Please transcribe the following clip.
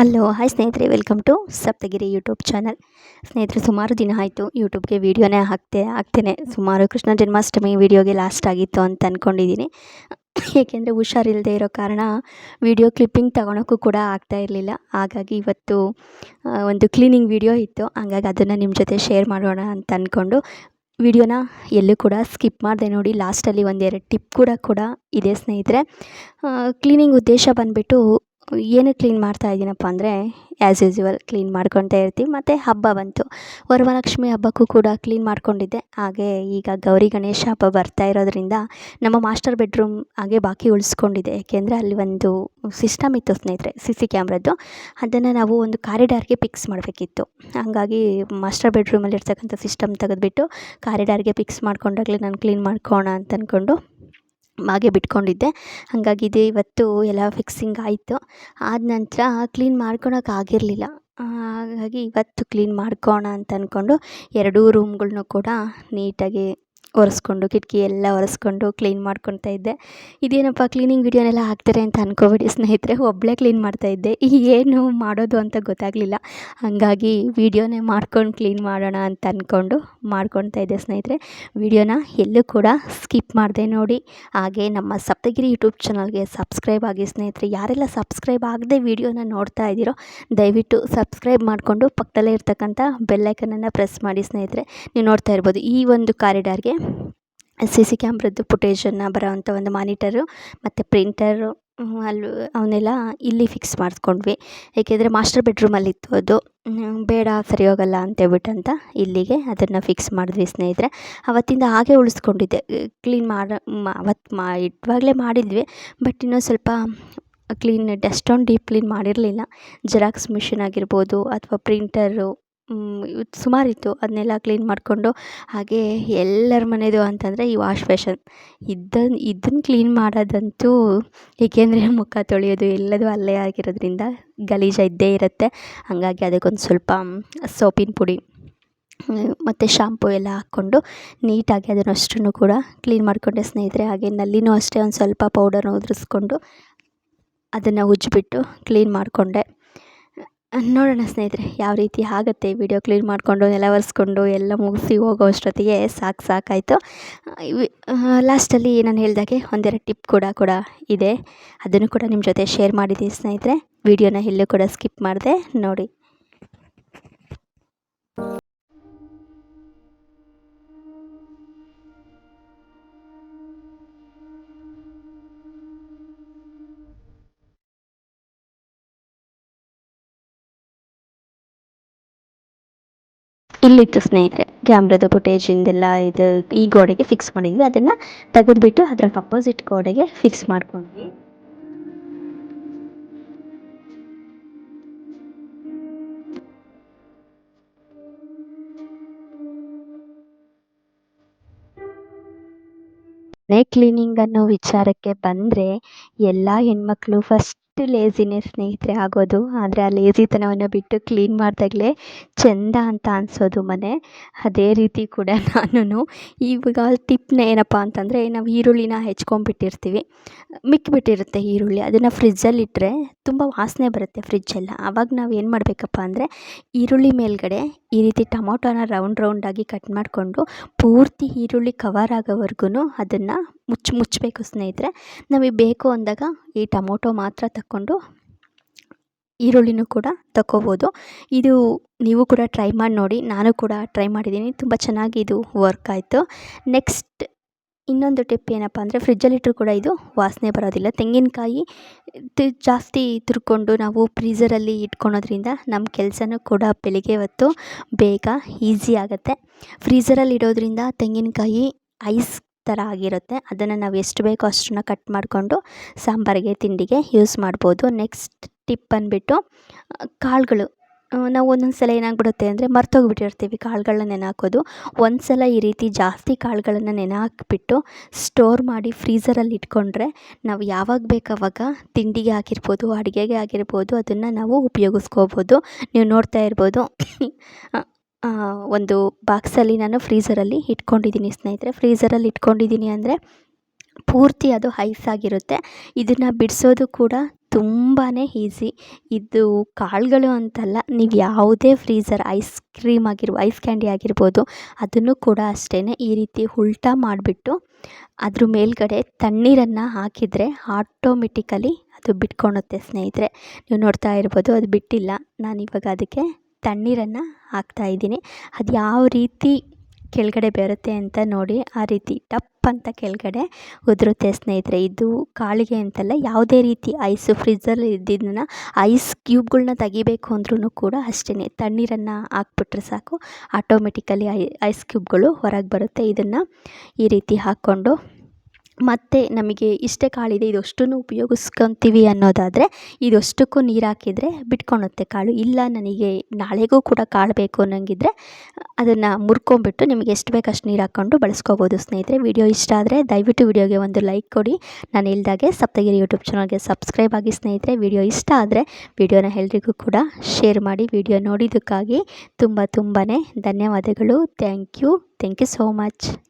Hello hi ಸ್ನೇಹಿತರೆ welcome to Saptagiri YouTube channel ಸ್ನೇಹಿತರೆ, ಸುಮಾರು ದಿನ ಆಯಿತು ಯೂಟ್ಯೂಬ್ಗೆ ವೀಡಿಯೋನೇ ಹಾಕ್ತೆ, ಹಾಕ್ತೇನೆ. ಸುಮಾರು ಕೃಷ್ಣ ಜನ್ಮಾಷ್ಟಮಿ ವೀಡಿಯೋಗೆ ಲಾಸ್ಟ್ ಆಗಿತ್ತು ಅಂತ ಅಂದ್ಕೊಂಡಿದ್ದೀನಿ ಏಕೆಂದರೆ ಹುಷಾರಿಲ್ಲದೆ ಇರೋ ಕಾರಣ ವೀಡಿಯೋ ಕ್ಲಿಪ್ಪಿಂಗ್ ತಗೊಳಕ್ಕೂ ಕೂಡ ಆಗ್ತಾ ಇರಲಿಲ್ಲ. ಹಾಗಾಗಿ ಇವತ್ತು ಒಂದು ಕ್ಲೀನಿಂಗ್ ವೀಡಿಯೋ ಇತ್ತು. ಹಂಗಾಗಿ ಅದನ್ನು ನಿಮ್ಮ ಜೊತೆ ಶೇರ್ ಮಾಡೋಣ ಅಂತ ಅಂದ್ಕೊಂಡು ವಿಡಿಯೋನ ಎಲ್ಲೂ ಕೂಡ ಸ್ಕಿಪ್ ಮಾಡಿದೆ ನೋಡಿ ಲಾಸ್ಟಲ್ಲಿ ಒಂದೆರಡು ಟಿಪ್ ಕೂಡ ಕೂಡ ಇದೆ ಸ್ನೇಹಿತರೆ. ಕ್ಲೀನಿಂಗ್ ಉದ್ದೇಶ ಬಂದುಬಿಟ್ಟು ಏನಕ್ಕೆ ಕ್ಲೀನ್ ಮಾಡ್ತಾ ಇದ್ದೀನಪ್ಪ ಅಂದರೆ ಆ್ಯಸ್ ಯೂಸ್ಯುವಲ್ ಕ್ಲೀನ್ ಮಾಡ್ಕೊತಾ ಇರ್ತೀವಿ. ಮತ್ತು ಹಬ್ಬ ಬಂತು. ವರಮಹಾಲಕ್ಷ್ಮಿ ಹಬ್ಬಕ್ಕೂ ಕೂಡ ಕ್ಲೀನ್ ಮಾಡ್ಕೊಂಡಿದ್ದೆ. ಹಾಗೆ ಈಗ ಗೌರಿ ಗಣೇಶ ಹಬ್ಬ ಬರ್ತಾ ಇರೋದ್ರಿಂದ ನಮ್ಮ ಮಾಸ್ಟರ್ ಬೆಡ್ರೂಮ್ ಹಾಗೆ ಬಾಕಿ ಉಳಿಸ್ಕೊಂಡಿದೆ. ಏಕೆಂದರೆ ಅಲ್ಲಿ ಒಂದು ಸಿಸ್ಟಮ್ ಇತ್ತು ಸ್ನೇಹಿತರೆ ಸಿ ಸಿ ಕ್ಯಾಮ್ರದ್ದು ಅದನ್ನು ನಾವು ಒಂದು ಕಾರಿಡಾರ್ಗೆ ಫಿಕ್ಸ್ ಮಾಡಬೇಕಿತ್ತು. ಹಾಗಾಗಿ ಮಾಸ್ಟರ್ ಬೆಡ್ರೂಮಲ್ಲಿ ಇರ್ತಕ್ಕಂಥ ಸಿಸ್ಟಮ್ ತೆಗೆದುಬಿಟ್ಟು ಕಾರಿಡಾರ್ಗೆ ಫಿಕ್ಸ್ ಮಾಡ್ಕೊಂಡಾಗಲೇ ನಾನು ಕ್ಲೀನ್ ಮಾಡ್ಕೋಣ ಅಂತ ಅಂದ್ಕೊಂಡು ಹಾಗೆ ಬಿಟ್ಕೊಂಡಿದ್ದೆ. ಹಾಗಾಗಿ ಇದು, ಇವತ್ತು ಎಲ್ಲ ಫಿಕ್ಸಿಂಗ್ ಆಯಿತು. ಆದ ನಂತರ ಕ್ಲೀನ್ ಮಾಡ್ಕೊಳಕ್ಕೆ ಆಗಿರಲಿಲ್ಲ. ಹಾಗಾಗಿ ಇವತ್ತು ಕ್ಲೀನ್ ಮಾಡ್ಕೋಣ ಅಂತ ಅಂದ್ಕೊಂಡು ಎರಡೂ ರೂಮ್ಗಳ್ನೂ ಕೂಡ ನೀಟಾಗಿ ಒರೆಸ್ಕೊಂಡು, ಕಿಟಕಿ ಎಲ್ಲ ಒರೆಸ್ಕೊಂಡು ಕ್ಲೀನ್ ಮಾಡ್ಕೊತಾ ಇದ್ದೆ. ಇದೇನಪ್ಪ ಕ್ಲೀನಿಂಗ್ ವೀಡಿಯೋನೆಲ್ಲ ಹಾಕ್ತಾರೆ ಅಂತ ಅಂದ್ಕೋಬೇಡಿ ಸ್ನೇಹಿತರೆ. ಒಬ್ಬಳೇ ಕ್ಲೀನ್ ಮಾಡ್ತಾ ಇದ್ದೆ. ಏನು ಮಾಡೋದು ಅಂತ ಗೊತ್ತಾಗಲಿಲ್ಲ. ಹಾಗಾಗಿ ವೀಡಿಯೋನೇ ಮಾಡ್ಕೊಂಡು ಕ್ಲೀನ್ ಮಾಡೋಣ ಅಂತ ಅಂದ್ಕೊಂಡು ಮಾಡ್ಕೊತಾ ಇದ್ದೆ ಸ್ನೇಹಿತರೆ. ವೀಡಿಯೋನ ಎಲ್ಲೂ ಕೂಡ ಸ್ಕಿಪ್ ಮಾಡಿದೆ ನೋಡಿ. ಹಾಗೆ ನಮ್ಮ ಸಪ್ತಗಿರಿ ಯೂಟ್ಯೂಬ್ ಚಾನಲ್ಗೆ ಸಬ್ಸ್ಕ್ರೈಬ್ ಆಗಿ ಸ್ನೇಹಿತರೆ, ಯಾರೆಲ್ಲ ಸಬ್ಸ್ಕ್ರೈಬ್ ಆಗದೆ ವೀಡಿಯೋನ ನೋಡ್ತಾ ಇದ್ದೀರೋ, ದಯವಿಟ್ಟು ಸಬ್ಸ್ಕ್ರೈಬ್ ಮಾಡಿಕೊಂಡು ಪಕ್ಕದಲ್ಲೇ ಇರ್ತಕ್ಕಂಥ ಬೆಲ್ಲೈಕನನ್ನು ಪ್ರೆಸ್ ಮಾಡಿ ಸ್ನೇಹಿತರೆ. ನೀವು ನೋಡ್ತಾ ಇರ್ಬೋದು ಈ ಒಂದು ಕಾರಿಡಾರ್ಗೆ ಸಿ ಸಿ ಕ್ಯಾಮ್ರದ್ದು ಫುಟೇಜನ್ನು ಬರೋವಂಥ ಒಂದು ಮಾನಿಟರು ಮತ್ತು ಪ್ರಿಂಟರು ಅಲ್ಲಿ ಅವನ್ನೆಲ್ಲ ಇಲ್ಲಿ ಫಿಕ್ಸ್ ಮಾಡಿಸ್ಕೊಂಡ್ವಿ ಏಕೆಂದರೆ ಮಾಸ್ಟರ್ ಬೆಡ್ರೂಮಲ್ಲಿತ್ತು ಅದು. ಬೇಡ ಸರಿ ಹೋಗಲ್ಲ ಅಂತೇಳ್ಬಿಟ್ಟು ಅಂತ ಇಲ್ಲಿಗೆ ಅದನ್ನು ಫಿಕ್ಸ್ ಮಾಡಿದ್ವಿ ಸ್ನೇಹಿತರೆ. ಅವತ್ತಿಂದ ಹಾಗೆ ಉಳಿಸ್ಕೊಂಡಿದ್ದೆ. ಕ್ಲೀನ್ ಮಾಡ ಅವತ್ತು ಮಾ ಇಟ್ಟವಾಗಲೇ ಮಾಡಿದ್ವಿ. ಬಟ್ ಇನ್ನೂ ಸ್ವಲ್ಪ ಕ್ಲೀನ್ ಅಷ್ಟೊಂದು ಡೀಪ್ ಕ್ಲೀನ್ ಮಾಡಿರಲಿಲ್ಲ. ಜೆರಾಕ್ಸ್ ಮಿಷಿನ್ ಆಗಿರ್ಬೋದು, ಅಥವಾ ಪ್ರಿಂಟರು ಸುಮಾರಿತ್ತು. ಅದನ್ನೆಲ್ಲ ಕ್ಲೀನ್ ಮಾಡಿಕೊಂಡು ಹಾಗೆ ಎಲ್ಲರ ಮನೆಯದು ಅಂತಂದರೆ ಈ ವಾಶ್ ಬೇಷನ್. ಇದನ್ನು ಇದನ್ನು ಕ್ಲೀನ್ ಮಾಡೋದಂತೂ ಏಕೆಂದರೆ ಮುಖ ತೊಳೆಯೋದು ಎಲ್ಲದೂ ಅಲ್ಲೇ ಆಗಿರೋದ್ರಿಂದ ಗಲೀಜ ಇದ್ದೇ ಇರುತ್ತೆ. ಹಾಗಾಗಿ ಅದಕ್ಕೊಂದು ಸ್ವಲ್ಪ ಸೋಪಿನ ಪುಡಿ ಮತ್ತು ಶಾಂಪು ಎಲ್ಲ ಹಾಕ್ಕೊಂಡು ನೀಟಾಗಿ ಅದನ್ನಷ್ಟನ್ನು ಕೂಡ ಕ್ಲೀನ್ ಮಾಡಿಕೊಂಡೆ ಸ್ನೇಹಿತರೆ. ಹಾಗೆ ನಲ್ಲಿನೂ ಅಷ್ಟೇ ಒಂದು ಸ್ವಲ್ಪ ಪೌಡರ್ನ ಉದುರಿಸ್ಕೊಂಡು ಅದನ್ನು ಉಜ್ಜಿಬಿಟ್ಟು ಕ್ಲೀನ್ ಮಾಡಿಕೊಂಡೆ. ನೋಡೋಣ ಸ್ನೇಹಿತರೆ, ಯಾವ ರೀತಿ ಆಗುತ್ತೆ ವಿಡಿಯೋ ಕ್ಲೀನ್ ಮಾಡಿಕೊಂಡು, ನೆಲ ಒರೆಸ್ಕೊಂಡು, ಎಲ್ಲ ಮುಗಿಸಿ ಹೋಗೋ ಅಷ್ಟೊತ್ತಿಗೆ ಸಾಕು ಸಾಕಾಯಿತು ಲಾಸ್ಟಲ್ಲಿ ನಾನು ಹೇಳಿದಾಗೆ ಒಂದೆರಡು ಟಿಪ್ ಕೂಡ ಕೂಡ ಇದೆ. ಅದನ್ನು ಕೂಡ ನಿಮ್ಮ ಜೊತೆ ಶೇರ್ ಮಾಡಿದ್ದೀನಿ ಸ್ನೇಹಿತರೆ. ವಿಡಿಯೋನ ಇಲ್ಲೂ ಕೂಡ ಸ್ಕಿಪ್ ಮಾಡಿದೆ, ನೋಡಿ. ಇಲ್ಲಿತ್ತು ಸ್ನೇಹಿತರೆ, ಕ್ಯಾಮ್ರಾದ ಫುಟೇಜಿಂದೆಲ್ಲ ಇದು ಈ ಗೋಡೆಗೆ ಫಿಕ್ಸ್ ಮಾಡಿದ್ವಿ. ಅದನ್ನ ತೆಗೆದ್ಬಿಟ್ಟು ಅದರ ಅಪೋಸಿಟ್ ಗೋಡೆಗೆ ಫಿಕ್ಸ್ ಮಾಡ್ಕೊಂಡ್ವಿ. ಮನೆ ಕ್ಲೀನಿಂಗ್ ಅನ್ನೋ ವಿಚಾರಕ್ಕೆ ಬಂದರೆ, ಎಲ್ಲ ಹೆಣ್ಮಕ್ಳು ಫಸ್ಟ್ ಲೇಜಿನೇ ಸ್ನೇಹಿತರೆ ಆಗೋದು. ಆದರೆ ಆ ಲೇಜಿತನವನ್ನು ಬಿಟ್ಟು ಕ್ಲೀನ್ ಮಾಡಿದಾಗಲೇ ಚೆಂದ ಅಂತ ಅನಿಸೋದು ಮನೆ. ಅದೇ ರೀತಿ ಕೂಡ ನಾನು ಇವಾಗ ಟಿಪ್ನ ಏನಪ್ಪ ಅಂತಂದರೆ ನಾವು ಈರುಳ್ಳಿನ ಹೆಚ್ಕೊಂಡ್ಬಿಟ್ಟಿರ್ತೀವಿ. ಮಿಕ್ಕಿಬಿಟ್ಟಿರುತ್ತೆ ಈರುಳ್ಳಿ. ಅದನ್ನು ಫ್ರಿಜ್ಜಲ್ಲಿಟ್ಟರೆ ತುಂಬ ವಾಸನೆ ಬರುತ್ತೆ ಫ್ರಿಜ್ಜೆಲ್ಲ ಆವಾಗ ನಾವು ಏನು ಮಾಡಬೇಕಪ್ಪ ಅಂದರೆ ಈರುಳ್ಳಿ ಮೇಲ್ಗಡೆ ಈ ರೀತಿ ಟೊಮೊಟೊನ ರೌಂಡ್ ರೌಂಡಾಗಿ ಕಟ್ ಮಾಡಿಕೊಂಡು ಪೂರ್ತಿ ಈರುಳ್ಳಿ ಕವರ್ ಆಗೋವರೆಗೂ ಅದನ್ನು ಮುಚ್ಚಿ ಮುಚ್ಚಬೇಕು ಸ್ನೇಹಿತರೆ. ನಮಗೆ ಬೇಕು ಅಂದಾಗ ಈ ಟೊಮೊಟೊ ಮಾತ್ರ ತಕ್ಕೊಂಡು ಈರುಳ್ಳಿನೂ ಕೂಡ ತಗೋಬೋದು ಇದು ನೀವು ಕೂಡ ಟ್ರೈ ಮಾಡಿ ನೋಡಿ. ನಾನು ಕೂಡ ಟ್ರೈ ಮಾಡಿದ್ದೀನಿ. ತುಂಬ ಚೆನ್ನಾಗಿ ಇದು ವರ್ಕ್ ಆಯಿತು. ನೆಕ್ಸ್ಟ್ ಇನ್ನೊಂದು ಟಿಪ್ ಏನಪ್ಪ ಅಂದರೆ ಫ್ರಿಜ್ಜಲ್ಲಿಟ್ಟರು ಕೂಡ ಇದು ವಾಸನೆ ಬರೋದಿಲ್ಲ. ತೆಂಗಿನಕಾಯಿ ಜಾಸ್ತಿ ತುರ್ಕೊಂಡು ನಾವು ಫ್ರೀಝರಲ್ಲಿ ಇಟ್ಕೊಳೋದ್ರಿಂದ ನಮ್ಮ ಕೆಲಸನೂ ಕೂಡ ಬೆಳಿಗ್ಗೆ ಹೊತ್ತು ಬೇಗ ಈಸಿ ಆಗುತ್ತೆ. ಫ್ರೀಝರಲ್ಲಿ ಇಡೋದ್ರಿಂದ ತೆಂಗಿನಕಾಯಿ ಐಸ್ ಥರ ಆಗಿರುತ್ತೆ. ಅದನ್ನು ನಾವು ಎಷ್ಟು ಬೇಕೋ ಅಷ್ಟನ್ನು ಕಟ್ ಮಾಡಿಕೊಂಡು ಸಾಂಬಾರಿಗೆ, ತಿಂಡಿಗೆ ಯೂಸ್ ಮಾಡ್ಬೋದು. ನೆಕ್ಸ್ಟ್ ಟಿಪ್ ಬಂದುಬಿಟ್ಟು, ಕಾಳುಗಳು. ನಾವು ಒಂದೊಂದು ಸಲ ಏನಾಗ್ಬಿಡುತ್ತೆ ಅಂದರೆ ಮರ್ತೋಗ್ಬಿಟ್ಟಿರ್ತೀವಿ ಕಾಳುಗಳನ್ನ ನೆನೆ ಹಾಕೋದು ಒಂದು ಸಲ ಈ ರೀತಿ ಜಾಸ್ತಿ ಕಾಳುಗಳನ್ನು ನೆನೆ ಹಾಕಿಬಿಟ್ಟು ಸ್ಟೋರ್ ಮಾಡಿ ಫ್ರೀಝರಲ್ಲಿ ಇಟ್ಕೊಂಡ್ರೆ ನಾವು ಯಾವಾಗ ಬೇಕಾವಾಗ ತಿಂಡಿಗೆ ಆಗಿರ್ಬೋದು ಅಡುಗೆಗೆ ಆಗಿರ್ಬೋದು ಅದನ್ನು ನಾವು ಉಪಯೋಗಿಸ್ಕೋಬೋದು. ನೀವು ನೋಡ್ತಾ ಇರ್ಬೋದು. ಒಂದು ಬಾಕ್ಸಲ್ಲಿ ನಾನು ಫ್ರೀಝರಲ್ಲಿ ಇಟ್ಕೊಂಡಿದ್ದೀನಿ ಸ್ನೇಹಿತರೆ. ಫ್ರೀಝರಲ್ಲಿ ಇಟ್ಕೊಂಡಿದ್ದೀನಿ ಅಂದರೆ ಪೂರ್ತಿ ಅದು ಐಸ್ ಆಗಿರುತ್ತೆ. ಇದನ್ನು ಬಿಡಿಸೋದು ಕೂಡ ತುಂಬಾ ಈಸಿ. ಇದು ಕಾಳುಗಳು ಅಂತಲ್ಲ, ನೀವು ಯಾವುದೇ ಫ್ರೀಝರ್ ಐಸ್ ಕ್ರೀಮ್ ಆಗಿರ್ಬೋ, ಐಸ್ ಕ್ಯಾಂಡಿ ಆಗಿರ್ಬೋದು, ಅದನ್ನು ಕೂಡ ಅಷ್ಟೇ ಈ ರೀತಿ ಉಲ್ಟಾ ಮಾಡಿಬಿಟ್ಟು ಅದ್ರ ಮೇಲ್ಗಡೆ ತಣ್ಣೀರನ್ನು ಹಾಕಿದರೆ ಆಟೋಮೆಟಿಕಲಿ ಅದು ಬಿಟ್ಕೊಳುತ್ತೆ ಸ್ನೇಹಿತರೆ. ನೀವು ನೋಡ್ತಾ ಇರ್ಬೋದು, ಅದು ಬಿಟ್ಟಿಲ್ಲ. ನಾನಿವಾಗ ಅದಕ್ಕೆ ತಣ್ಣೀರನ್ನು ಹಾಕ್ತಾಯಿದ್ದೀನಿ ಅದು ಯಾವ ರೀತಿ ಕೆಳಗಡೆ ಬರುತ್ತೆ ಅಂತ ನೋಡಿ, ಆ ರೀತಿ ಟಪ್ ಅಂತ ಕೆಳಗಡೆ ಉದುರುತ್ತೆ ಸ್ನೇಹಿತರೆ. ಇದು ಕಾಳಿಗೆ ಅಂತಲ್ಲ, ಯಾವುದೇ ರೀತಿ ಐಸು ಫ್ರಿಜ್ಜಲ್ಲಿ ಇದ್ದಿದ್ದನ್ನ ಐಸ್ ಕ್ಯೂಬ್ಗಳನ್ನ ತೆಗಿಬೇಕು ಅಂದ್ರೂ ಕೂಡ ಅಷ್ಟೇ ತಣ್ಣೀರನ್ನು ಹಾಕ್ಬಿಟ್ರೆ ಸಾಕು. ಆಟೋಮೆಟಿಕಲಿ ಐ, ಐಸ್ ಕ್ಯೂಬ್ಗಳು ಹೊರಗೆ ಬರುತ್ತೆ. ಇದನ್ನು ಈ ರೀತಿ ಹಾಕ್ಕೊಂಡು ಮತ್ತು ನಮಗೆ ಇಷ್ಟೇ ಕಾಳಿದೆ, ಇದಷ್ಟನ್ನು ಉಪಯೋಗಿಸ್ಕೊತೀವಿ ಅನ್ನೋದಾದರೆ, ಇದಷ್ಟಕ್ಕೂ ನೀರು ಹಾಕಿದರೆ ಬಿಟ್ಕೊಳುತ್ತೆ ಕಾಳು. ಇಲ್ಲ, ನನಗೆ ನಾಳೆಗೂ ಕೂಡ ಕಾಳು ಬೇಕು ಅನ್ನೋಂಗಿದ್ರೆ, ಅದನ್ನು ಮುರ್ಕೊಂಬಿಟ್ಟು ನಿಮಗೆ ಎಷ್ಟು ಬೇಕು ಅಷ್ಟು ನೀರು ಹಾಕ್ಕೊಂಡು ಬಳಸ್ಕೋಬೋದು ಸ್ನೇಹಿತರೆ. ವಿಡಿಯೋ ಇಷ್ಟ ಆದರೆ ದಯವಿಟ್ಟು ವಿಡಿಯೋಗೆ ಒಂದು ಲೈಕ್ ಕೊಡಿ. ನಾನು ಹೇಳ್ದಾಗೆ ಸಪ್ತಗಿರಿ ಯೂಟ್ಯೂಬ್ ಚಾನಲ್ಗೆ ಸಬ್ಸ್ಕ್ರೈಬ್ ಆಗಿ ಸ್ನೇಹಿತರೆ. ವಿಡಿಯೋ ಇಷ್ಟ ಆದರೆ ವಿಡಿಯೋನ ಎಲ್ರಿಗೂ ಕೂಡ ಶೇರ್ ಮಾಡಿ. ವಿಡಿಯೋ ನೋಡಿದ್ದಕ್ಕಾಗಿ ತುಂಬ ತುಂಬಾ ಧನ್ಯವಾದಗಳು. Thank you. Thank you so much.